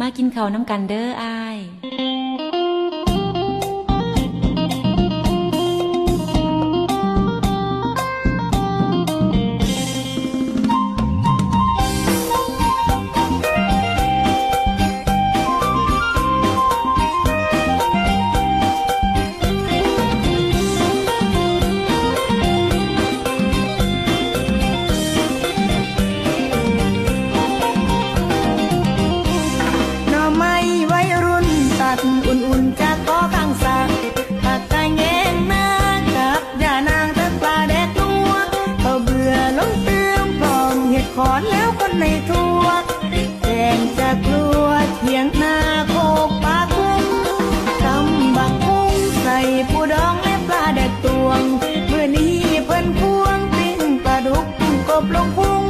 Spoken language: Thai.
มากินข้าวน้ำกันเด้ออาย อุ่นๆก็กลางสาผักกายแงงนะกับย่านางทักปลาแดกนัวเขาเบื่อล้เตือมพร้เห็ดขอนแล้วคนในทั่วแดงจะกลัวเถียงนาโคกปลาคุ้ตำบักคุ้งใส่ปูดองและปลาแดกตวงเมื่อนี้เพิ่นพวงปิ้งปลาดุกกบลงพุง